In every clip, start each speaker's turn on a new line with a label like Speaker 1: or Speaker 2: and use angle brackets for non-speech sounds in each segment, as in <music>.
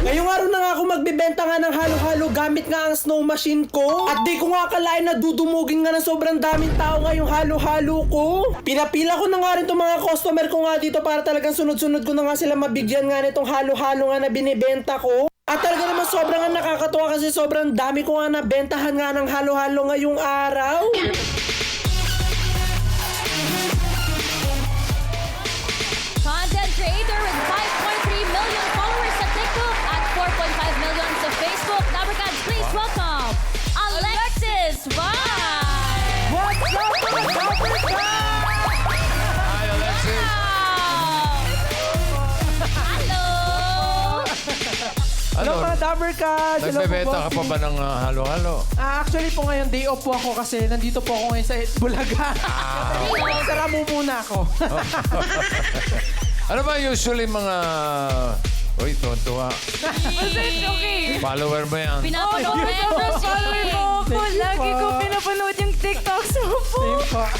Speaker 1: Ngayong araw na nga ako magbebenta nga ng halo-halo gamit nga ang snow machine ko. At di ko nga akalain na dudumugin nga ng sobrang daming tao nga halo-halo ko. Pinapila ko na nga rin itong mga customer ko nga dito para talagang sunod-sunod ko na nga sila mabigyan nga nitong halo-halo nga na binibenta ko. At talaga naman sobrang nakakatuwa kasi sobrang dami ko nga nabentahan nga ng halo-halo ngayong araw.
Speaker 2: Alexis Vine!
Speaker 1: What's up mga Dabarkads?
Speaker 3: Hi, Alexis.
Speaker 2: Hello!
Speaker 1: Hello
Speaker 3: Ano,
Speaker 1: mga! Hello po,
Speaker 3: nagbebenta ka pa ba ng ah, halo-halo?
Speaker 1: Ah, actually po ngayon, day off po ako kasi nandito po ako ngayon sa Bulaga.
Speaker 3: Ah. <laughs>
Speaker 1: Sara mo muna ako. <laughs>
Speaker 3: Ano ba usually mga... Uy, tuwa
Speaker 2: okay. <laughs>
Speaker 3: Follower mo yan.
Speaker 2: Pinapanood mo yan, bro.
Speaker 4: Follower mo ako.
Speaker 1: Thank you
Speaker 4: Lagi
Speaker 1: po.
Speaker 4: ko pinapanood yung TikToks mo po.
Speaker 1: Same po. <laughs>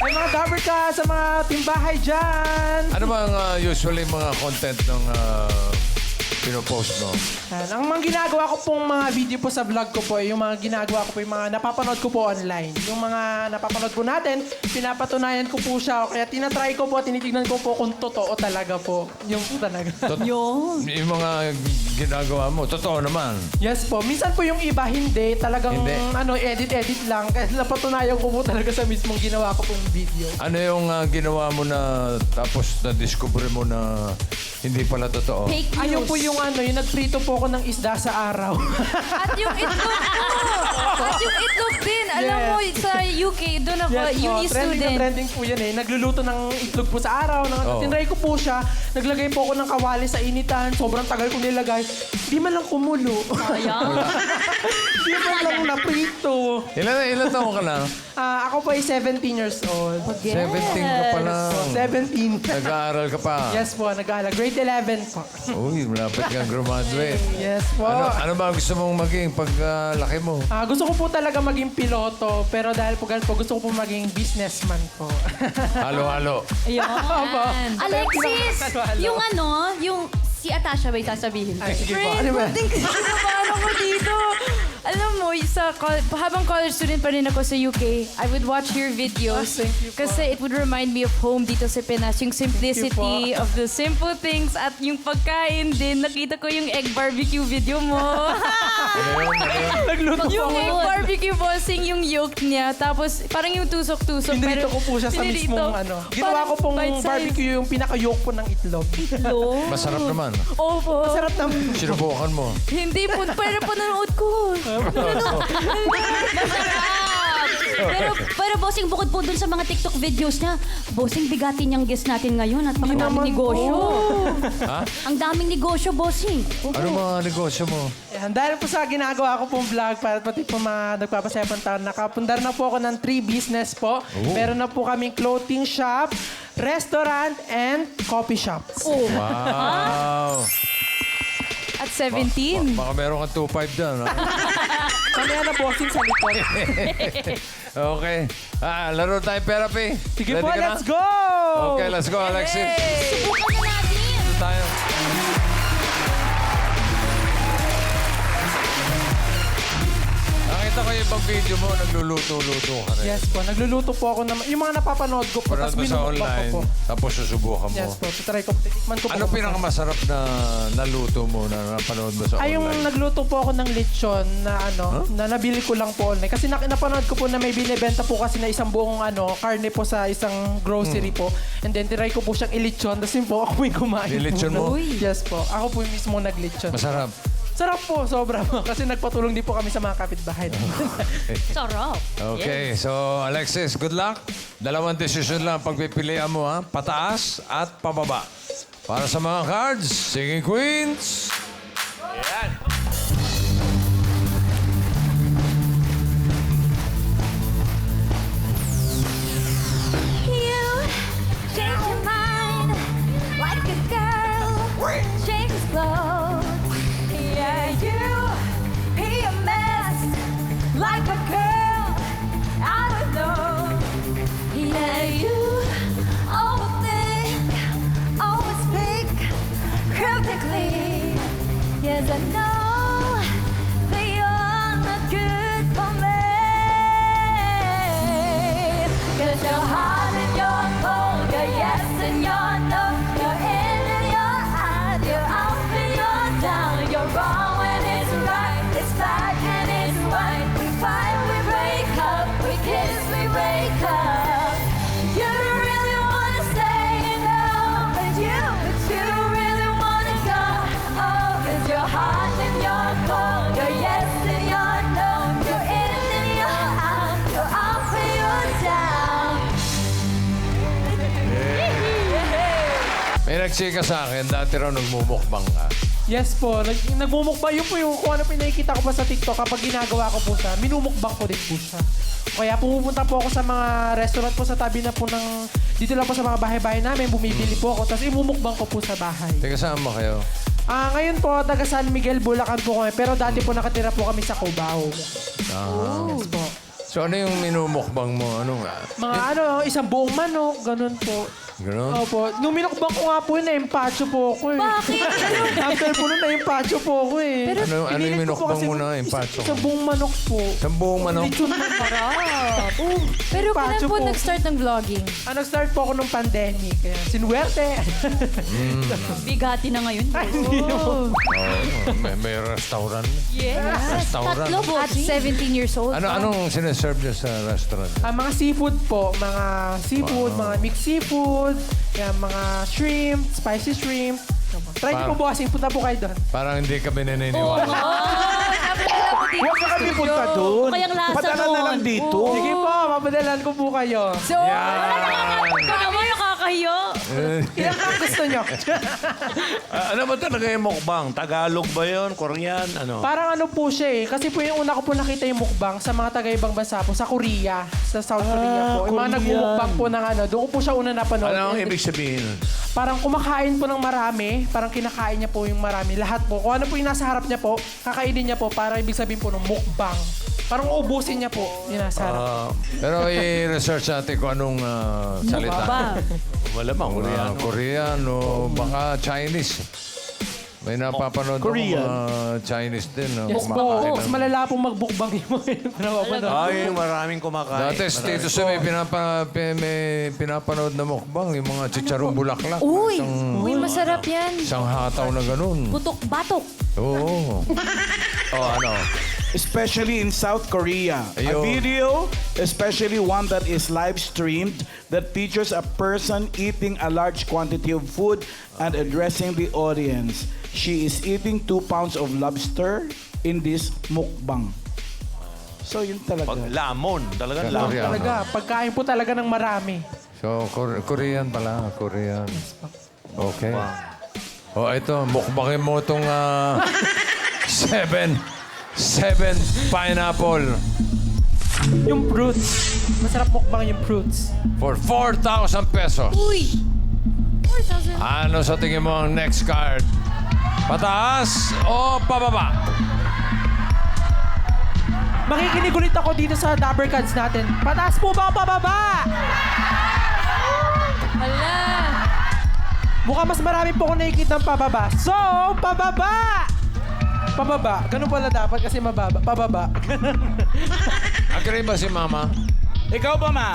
Speaker 1: Ay mga Dabarkads sa mga timbahay dyan.
Speaker 3: Ano ba ang ah, usually mga content ng uh, pinopost mo?
Speaker 1: Yan. Ang mga ginagawa ko pong mga video po sa vlog ko po, yung mga ginagawa ko po, yung mga napapanood ko po online. Yung mga napapanood po natin, pinapatunayan ko po siya. Kaya tinatry ko po, tinitignan ko po kung totoo talaga po. Yung po talaga.
Speaker 3: Tot- <laughs> Yung mga ginagawa mo, totoo naman.
Speaker 1: yes po. Minsan po yung iba, hindi. Talagang
Speaker 3: Hindi.
Speaker 1: ano, edit-edit lang. Kaya napatunayan ko po talaga sa mismong ginawa ko pong video.
Speaker 3: Ano yung ah, ginawa mo na tapos na-discover mo na hindi pala totoo?
Speaker 2: Fake news.
Speaker 1: Ayun po yung ano, yung nagprito po ako ng isda sa araw.
Speaker 4: At yung itlog ko. <laughs> At yung itlog din. Alam
Speaker 1: Yes.
Speaker 4: mo, sa UK, doon ako,
Speaker 1: Yes po,
Speaker 4: uni
Speaker 1: trending na
Speaker 4: student.
Speaker 1: trending po yan eh. Nagluluto ng itlog po sa araw. Nang,
Speaker 3: Oo.
Speaker 1: Tinry ko po siya. Naglagay po ako ng kawali sa initan. Sobrang tagal ko nilagay. Di man lang kumulo.
Speaker 2: Sayang. <laughs>
Speaker 1: Di man lang naprito.
Speaker 3: Ilan, ilan taon ka na?
Speaker 1: Ah, ako po ay 17 years old.
Speaker 3: 17 ka pa lang.
Speaker 1: 17.
Speaker 3: Nag-aaral ka pa.
Speaker 1: yes po, nag-aaral. Grade 11 po.
Speaker 3: Uy, malapit kang graduate.
Speaker 1: Yes po.
Speaker 3: Ano, ano ba gusto mong maging pag ah, laki mo?
Speaker 1: Ah, gusto ko po talaga maging piloto, pero dahil po ganito po, gusto ko po maging businessman po. <laughs>
Speaker 3: Halo-halo.
Speaker 2: Ayun. Alexis,
Speaker 1: Halo-halo.
Speaker 2: yung ano, yung si Atasha ba yung sasabihin?
Speaker 1: Ay, sige po. Ano ba?
Speaker 4: buting paano ko dito. Alam mo, sa col- habang college student pa rin ako sa UK, I would watch your videos.
Speaker 1: Ah, thank you po.
Speaker 4: Kasi it would remind me of home dito sa Pinas. Yung simplicity of the simple things at yung pagkain din. Nakita ko yung egg barbecue video mo. <laughs>
Speaker 1: Nagluto po
Speaker 4: yung
Speaker 1: ako.
Speaker 4: egg barbecue bossing yung yolk niya. Tapos parang yung tusok-tusok.
Speaker 1: Pinirito
Speaker 4: pero-
Speaker 1: ko po siya sa
Speaker 4: pinirito.
Speaker 1: mismong ano. Ginawa
Speaker 4: Parang
Speaker 1: ko pong barbecue yung pinaka-yolk po ng itlog.
Speaker 4: Hello?
Speaker 3: Masarap naman.
Speaker 4: Opo.
Speaker 1: Sarap naman.
Speaker 3: Sinubukan mo.
Speaker 4: Hindi po, pero panonood ko.
Speaker 2: Pero, pero bossing, bukod po dun sa mga TikTok videos niya, bossing, bigatin yung guest natin ngayon at ang daming negosyo.
Speaker 3: Ha?
Speaker 2: Ang daming negosyo, bossing.
Speaker 3: Ano mga negosyo mo?
Speaker 1: Yan, dahil po sa ginagawa ko pong vlog, para pati po mga nagpapasaya pong taon, nakapundar na po ako ng three business po. Meron na po kaming clothing shop, restaurant, and coffee shops.
Speaker 2: Oh.
Speaker 3: Wow.
Speaker 4: At 17.
Speaker 3: Baka meron kang 2.5 dyan. ha? <laughs>
Speaker 1: Mamaya na bossing sa likod. <laughs>
Speaker 3: okay. Ah, laro tayo therapy.
Speaker 1: Sige
Speaker 3: Ready
Speaker 1: po, let's go!
Speaker 3: Okay, let's go, Alexis.
Speaker 2: Subukan na natin.
Speaker 3: Ito tayo. Nakita ko yung ibang video mo, nagluluto-luto ka rin.
Speaker 1: Yes po, nagluluto po ako naman. Yung mga napapanood ko po,
Speaker 3: Parang
Speaker 1: tapos
Speaker 3: sa
Speaker 1: binubukbang ko
Speaker 3: online,
Speaker 1: po.
Speaker 3: tapos susubukan mo.
Speaker 1: Yes po, try ko, titikman ko po.
Speaker 3: Ano pinakamasarap na naluto mo na napanood mo sa
Speaker 1: Ay, yung
Speaker 3: online?
Speaker 1: nagluto po ako ng lechon na ano, na nabili ko lang po online. Kasi nak- napanood ko po na may binibenta po kasi na isang buong ano, karne po sa isang grocery po. And then, try ko po siyang ilechon. Tapos yun po, ako yung kumain po.
Speaker 3: mo?
Speaker 1: Uy. Yes po. Ako po yung mismo naglechon.
Speaker 3: Masarap.
Speaker 1: Sarap po, sobra po. <laughs> Kasi nagpatulong din po kami sa mga kapitbahay. <laughs> <laughs>
Speaker 2: Sarap.
Speaker 3: Okay, so Alexis, good luck. Dalawang desisyon lang ang pagpipilian mo, ha? Pataas at pababa. Para sa mga cards, Singing Queens.
Speaker 2: You to know.
Speaker 3: May nagchika sa akin, dati raw nagmumukbang ka.
Speaker 1: Yes po, nag nagmumukbang. Yun po yung kung ano pinakikita ko pa sa TikTok kapag ginagawa ko po siya, minumukbang ko din po siya. Kaya pumupunta po ako sa mga restaurant po sa tabi na po ng, dito lang po sa mga bahay-bahay namin, bumibili po ako, tapos imumukbang ko po sa bahay.
Speaker 3: Teka, saan ba kayo?
Speaker 1: Ah, ngayon po, taga San Miguel, Bulacan po kami, pero dati po nakatira po kami sa Cubao.
Speaker 3: Ah.
Speaker 1: Yes po.
Speaker 3: So ano yung minumukbang mo? Ano nga?
Speaker 1: Mga ano, isang buong manok, ganun po.
Speaker 3: Ganun?
Speaker 1: Opo. Nung minukbang ko nga po yun, na-empacho po ako eh.
Speaker 2: Bakit? <laughs>
Speaker 1: After po nun, na-empacho po ako eh.
Speaker 2: Pero
Speaker 3: Ano, ano yung
Speaker 1: Pinilit ko po kasi
Speaker 3: mo na? Impacho
Speaker 1: Isang buong manok po.
Speaker 3: Isang buong manok?
Speaker 1: Lechon na marap. <laughs> Oh.
Speaker 4: Pero kailan
Speaker 1: Pacho
Speaker 4: po
Speaker 1: po.
Speaker 4: nag-start ng vlogging?
Speaker 1: Ah, nag-start po ako nung pandemic. Kaya, sinuwerte. <laughs>
Speaker 2: Bigati na ngayon.
Speaker 3: Oo, may, may restaurant.
Speaker 2: Yes.
Speaker 3: Restaurant.
Speaker 2: Tatlo po.
Speaker 4: At 17 years old?
Speaker 3: Ano, anong sineserve niyo sa restaurant?
Speaker 1: Ah, mga seafood po. Mga seafood, mga mixed seafood, kaya mga shrimp, spicy shrimp. Try niyo po bukasin. Punta po kayo doon.
Speaker 3: Parang hindi kami naniniwala. <laughs>
Speaker 5: Huwag na kami punta doon.
Speaker 2: Kayang lasa
Speaker 5: Padala na
Speaker 2: nun.
Speaker 5: lang dito.
Speaker 1: Sige po, mapadalan ko po kayo.
Speaker 4: So,
Speaker 2: Ikaw naman nakakahiyo.
Speaker 1: Ilang lang gusto nyo? <laughs>
Speaker 5: Ah, ano ba talaga yung mukbang? Tagalog ba yun? Korean? Ano?
Speaker 1: Parang ano po siya eh. Kasi po yung una ko po nakita yung mukbang sa mga taga-ibang bansa po. Sa Korea. Sa South Korea po. Yung mga
Speaker 5: Korean.
Speaker 1: nagmumukbang po ng ano. Doon ko po siya una napanood.
Speaker 5: Ano ang ibig sabihin?
Speaker 1: Parang kumakain po ng marami. Parang kinakain niya po yung marami. Lahat po. Kung ano po yung nasa harap niya po, kakainin niya po. Para ibig sabihin po ng mukbang. Parang ubusin niya po yung nasa harap.
Speaker 5: Ah,
Speaker 3: Pero i-research natin kung anong ah, salita.
Speaker 5: Bang
Speaker 3: Koreano.
Speaker 5: Koreano?
Speaker 3: Korean o baka Chinese. May napapanood
Speaker 5: Korean.
Speaker 3: ako mga Chinese din. No?
Speaker 1: Yes po.
Speaker 3: Kumakain
Speaker 1: Mas
Speaker 3: ng-
Speaker 1: malala pong magbukbang yung mga. <laughs>
Speaker 5: Ay, maraming kumakain.
Speaker 3: Dati, Tito Sa may, pinapa, pi- may pinapanood na mukbang, yung mga chicharong bulaklak.
Speaker 2: Uy!
Speaker 3: Isang,
Speaker 4: uy, masarap yan.
Speaker 3: isang hataw na ganun.
Speaker 2: Butok-batok.
Speaker 3: Oo. <laughs>
Speaker 5: Oh, ano?
Speaker 6: Especially in South Korea. A
Speaker 3: Ayun.
Speaker 6: video, especially one that is live streamed, that features a person eating a large quantity of food and addressing the audience. She is eating two pounds of lobster in this mukbang. So yun talaga.
Speaker 5: Pag lamon. Talagang lamon.
Speaker 3: Korean.
Speaker 1: Talaga. Pagkain po talaga ng marami.
Speaker 3: So, Kor- Korean pala. Korean. Okay. Oh, ito. Mukbangin mo itong ah, <laughs> seven. Seven pineapple
Speaker 1: Yung fruits. Masarap mukbang yung fruits.
Speaker 3: for 4,000 pesos.
Speaker 2: Uy! 4,000.
Speaker 3: Ano sa tingin mo ang next card? Pataas o pababa?
Speaker 1: Makikinig ulit ako dito sa Dabber Cards natin. Pataas po ba o pababa?
Speaker 4: Hala.
Speaker 1: Mukhang mas marami po ako nakikita ng pababa. So, pababa! Pababa. Ganun pala dapat kasi mababa. Pababa. <laughs>
Speaker 3: Agree ba si Mama?
Speaker 6: Ikaw ba, ma?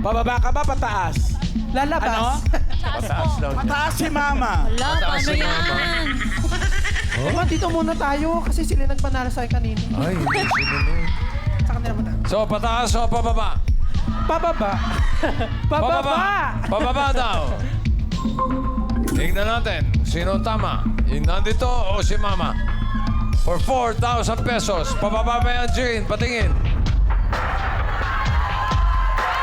Speaker 6: Pababa ka ba, pataas?
Speaker 1: Lalabas.
Speaker 5: Pataas daw.
Speaker 6: Pataas si mama.
Speaker 2: Wala,
Speaker 3: Mataas
Speaker 2: paano
Speaker 3: si Mama.
Speaker 2: yan?
Speaker 1: Diba, dito muna tayo kasi sila nagpanalo sa akin kanina.
Speaker 3: Ay, sino yun?
Speaker 1: Sa kanila muna.
Speaker 3: So, pataas o pababa?
Speaker 1: Pababa. <laughs> pababa.
Speaker 3: Pababa daw. Tingnan natin. Sino ang tama? Yung nandito o si Mama? For 4,000 pesos. Pababa ba yan, Jean? Patingin.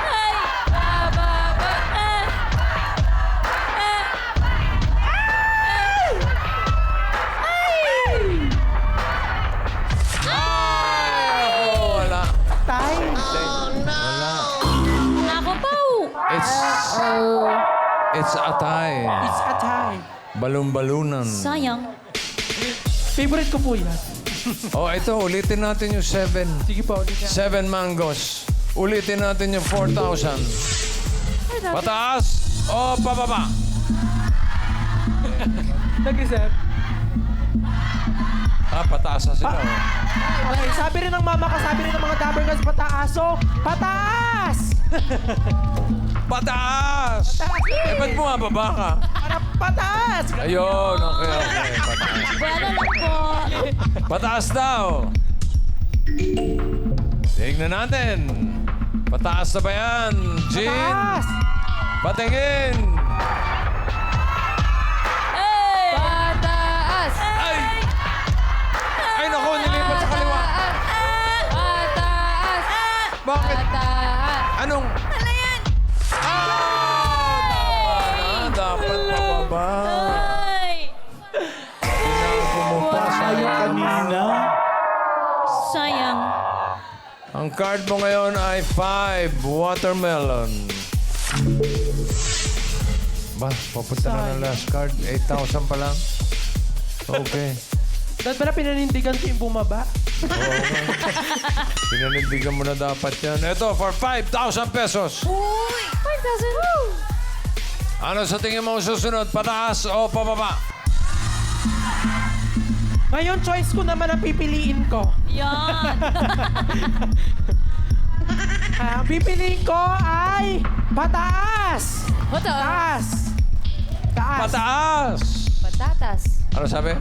Speaker 2: Ay! Bababa. Eh! Eh!
Speaker 3: Ay! Ako, wala.
Speaker 1: Tay.
Speaker 3: Wala.
Speaker 2: Ako po!
Speaker 3: It's... It's a tie.
Speaker 1: It's a tie.
Speaker 3: Balon-balunan.
Speaker 2: Sayang.
Speaker 1: Favorite ko po yan.
Speaker 3: Oh, ito. Ulitin natin yung 7.
Speaker 1: Sige po, ulit yan.
Speaker 3: 7 mangoes. Ulitin natin yung 4,000. Pataas o pababa? <laughs>
Speaker 1: Nag-isip.
Speaker 3: Ah, pataas na sila. oh.
Speaker 1: Okay, sabi rin ng mama ka, sabi rin ng mga Dabber Girls, pataas. <laughs> Pataas!
Speaker 3: Eh, ba't bumababa ka?
Speaker 1: Para pataas!
Speaker 3: Ayun, okay, okay. Pataas.
Speaker 2: Bueno lang po.
Speaker 3: Pataas daw. Tingnan natin. Pataas na ba yan? Jean?
Speaker 1: Pataas!
Speaker 3: Patingin!
Speaker 2: Hey!
Speaker 4: Pataas!
Speaker 3: Ay! Ay, naku, nilipat sa kaliwa.
Speaker 4: Pataas!
Speaker 3: Bakit?
Speaker 4: Pataas!
Speaker 3: Anong? Card mo ngayon ay 5 watermelon. Ba, papunta na ng last card. 8,000 pa lang. Okay.
Speaker 1: Dapat pala pinanindigan ko yung bumaba.
Speaker 3: Pinanindigan mo na dapat yan. Ito, for 5,000 pesos.
Speaker 2: Uy! 5,000.
Speaker 3: Ano sa tingin mo ang susunod? Pataas o pababa?
Speaker 1: Ngayon, choice ko naman ang pipiliin ko.
Speaker 2: Yan.
Speaker 1: Ah, <laughs> Ang pipiliin ko ay pataas!
Speaker 4: Pataas!
Speaker 1: Taas! Taas!
Speaker 3: Pataas!
Speaker 4: Patatas!
Speaker 3: Ano sabi?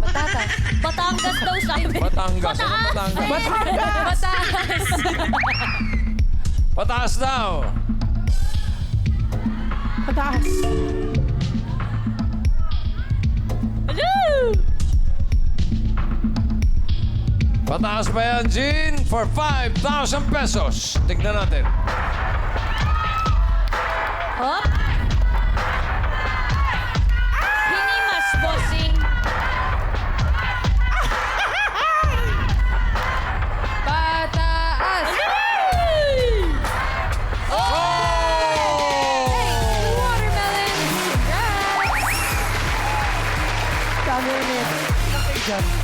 Speaker 4: Patatas!
Speaker 2: Batangas daw sabi.
Speaker 3: Batangas. Ano Batangas?
Speaker 1: Batangas!
Speaker 4: Patatas!
Speaker 3: Pataas daw.
Speaker 1: Pataas!
Speaker 3: Pataas ba yan, Jean? For 5,000 pesos. Tignan natin.
Speaker 2: Hop!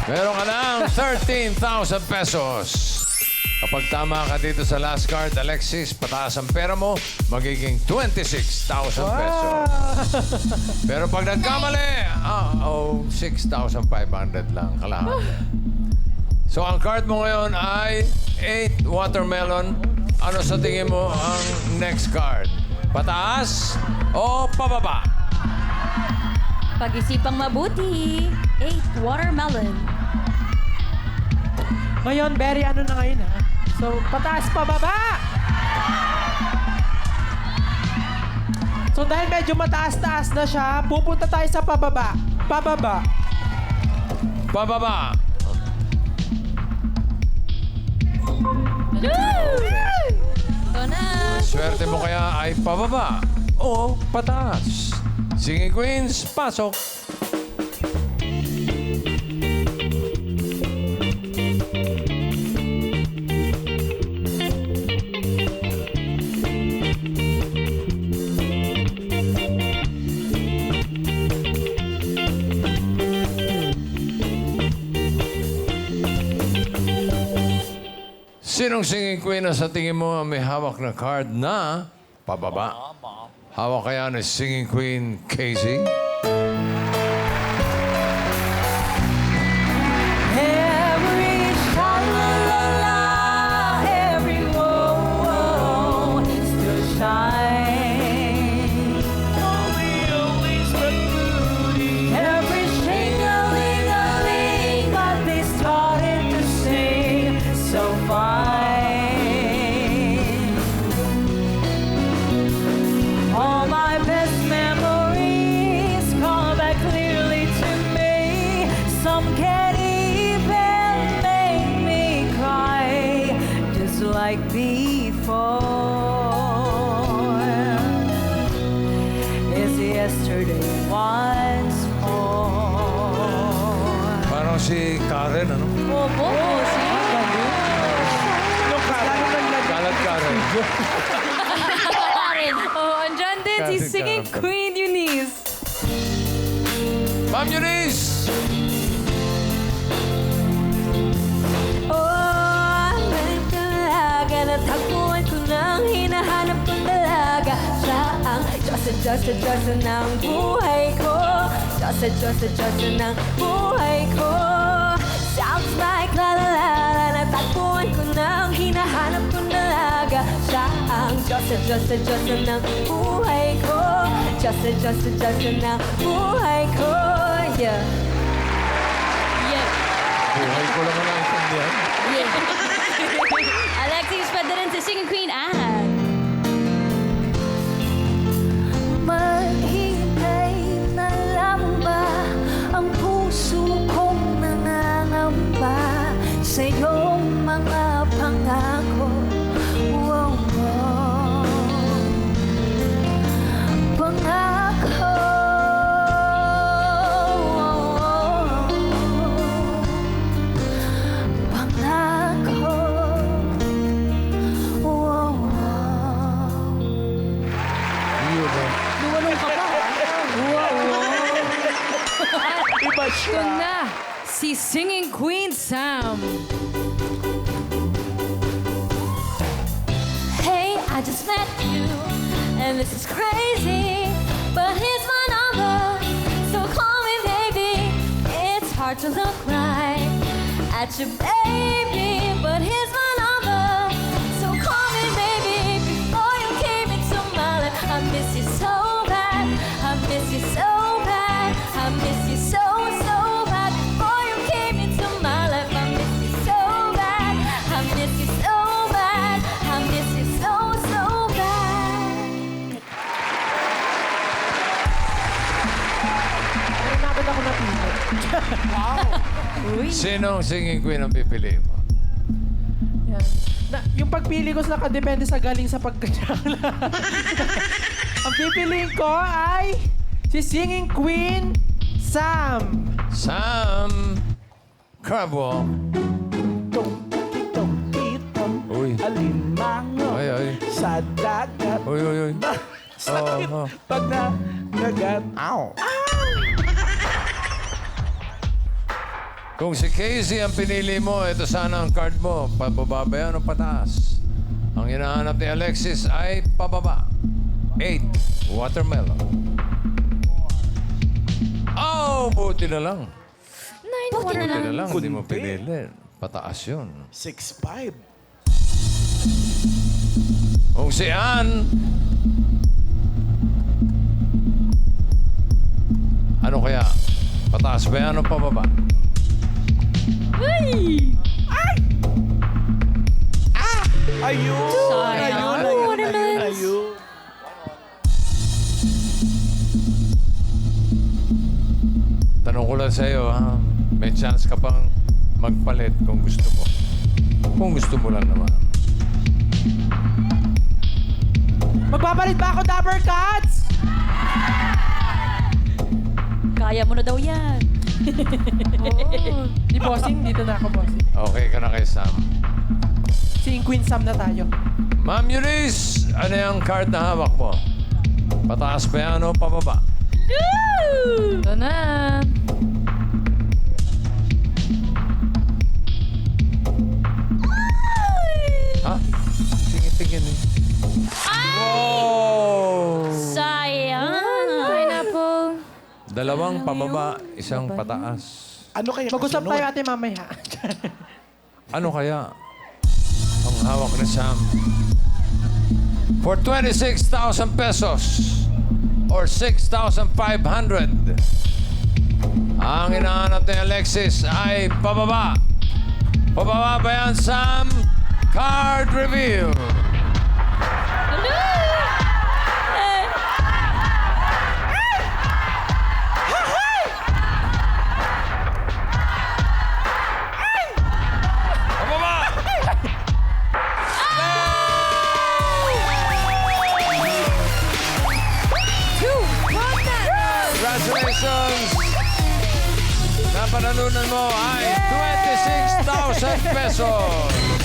Speaker 3: Meron ka ng 13,000 pesos. Kapag tama ka dito sa last card, Alexis, pataas ang pera mo, magiging 26,000 pesos. Pero pag nagkamali, ah, oh, 6,500 lang, kalahati. So ang card mo ngayon ay 8 watermelon. Ano sa tingin mo ang next card? Pataas o pababa?
Speaker 2: Pag-isipang mabuti. 8 watermelon.
Speaker 1: Ngayon, very ano na ngayon ha. So, pataas pa baba! So, dahil medyo mataas-taas na siya, pupunta tayo sa pababa. Pababa.
Speaker 3: Pababa.
Speaker 2: Ito na.
Speaker 3: Swerte mo kaya ay pababa o pataas. Singing Queens, pasok. Sinong singing queen na sa tingin mo may hawak na card na pababa? Hawak kaya ni singing queen Casey? Karen, ano?
Speaker 2: Opo, bossing.
Speaker 3: Kalat Karen.
Speaker 2: Karen.
Speaker 4: Oh, andyan din si
Speaker 3: Kasi
Speaker 4: singing
Speaker 3: karapatan.
Speaker 4: Queen Eunice.
Speaker 3: Ma'am Eunice!
Speaker 4: Oh, alam talaga Natagpuan ko ng hinahanap kong dalaga Siya ang Diyos at Diyos at Diyos ng buhay ko Diyos at Diyos at Diyos ng buhay ko Diyos na Diyos na ng buhay ko Diyos na Diyos na Diyos na ng buhay ko Yeah.
Speaker 2: Yeah.
Speaker 3: Buhay ko lang ang naintindihan.
Speaker 2: Alexis, pwede rin si Singing Queen. Anne.
Speaker 6: Siya.
Speaker 7: Ito na, si Singing Queen Sam.
Speaker 4: Hey, I just met you, and this is crazy. But here's my number, so call me baby. It's hard to look right at your baby, but here's my
Speaker 3: Sinong singing queen ang pipili mo?
Speaker 1: Yan. Na, yung pagpili ko sa nakadepende sa galing sa pagkanya. <laughs> Ang pipiliin ko ay si Singing Queen Sam.
Speaker 3: Sam Crabwell. Uy.
Speaker 6: alimango
Speaker 3: Ay, ay.
Speaker 6: sa dagat.
Speaker 3: Uy, uy, uy.
Speaker 6: Sakit
Speaker 3: Oh, oh.
Speaker 6: pag na nagat. Ow!
Speaker 3: Kung si Casey ang pinili mo, ito sana ang card mo. Pababa ba yan o pataas? Ang hinahanap ni Alexis ay pababa. 8. Watermelon. Oh, buti na lang.
Speaker 2: Buti na
Speaker 3: Buti
Speaker 2: lang.
Speaker 3: na lang, hindi mo pinili. Pataas yun.
Speaker 6: 6'5".
Speaker 3: Kung si Ann, ano kaya? Pataas ba yan o pababa?
Speaker 6: Ayun!
Speaker 2: Sayang.
Speaker 6: Ayun, ayun, ayun, ayun.
Speaker 3: Tanong ko lang sa'yo, ha? May chance ka pang magpalit kung gusto mo. Kung gusto mo lang naman.
Speaker 1: Magpapalit ba ako, Dapper Cats?
Speaker 2: Kaya mo na daw yan.
Speaker 1: Di bossing, dito na ako bossing.
Speaker 3: Okay ka na kay Sam.
Speaker 1: Singing Queen Sam na tayo.
Speaker 3: Ma'am Eunice, ano yung card na hawak mo? Pataas ba yan o pababa?
Speaker 7: Ito na.
Speaker 3: Dalawang pababa, isang pataas.
Speaker 6: Ano kaya
Speaker 1: Mag-usap
Speaker 6: kasunod?
Speaker 1: tayo ate mamaya. <laughs>
Speaker 3: Ano kaya ang hawak ni Sam? For 26,000 pesos or 6,500. Ang inaanap ni Alexis ay pababa. Pababa ba yan, Sam? Card reveal. Napanalunan mo ay 26,000 pesos.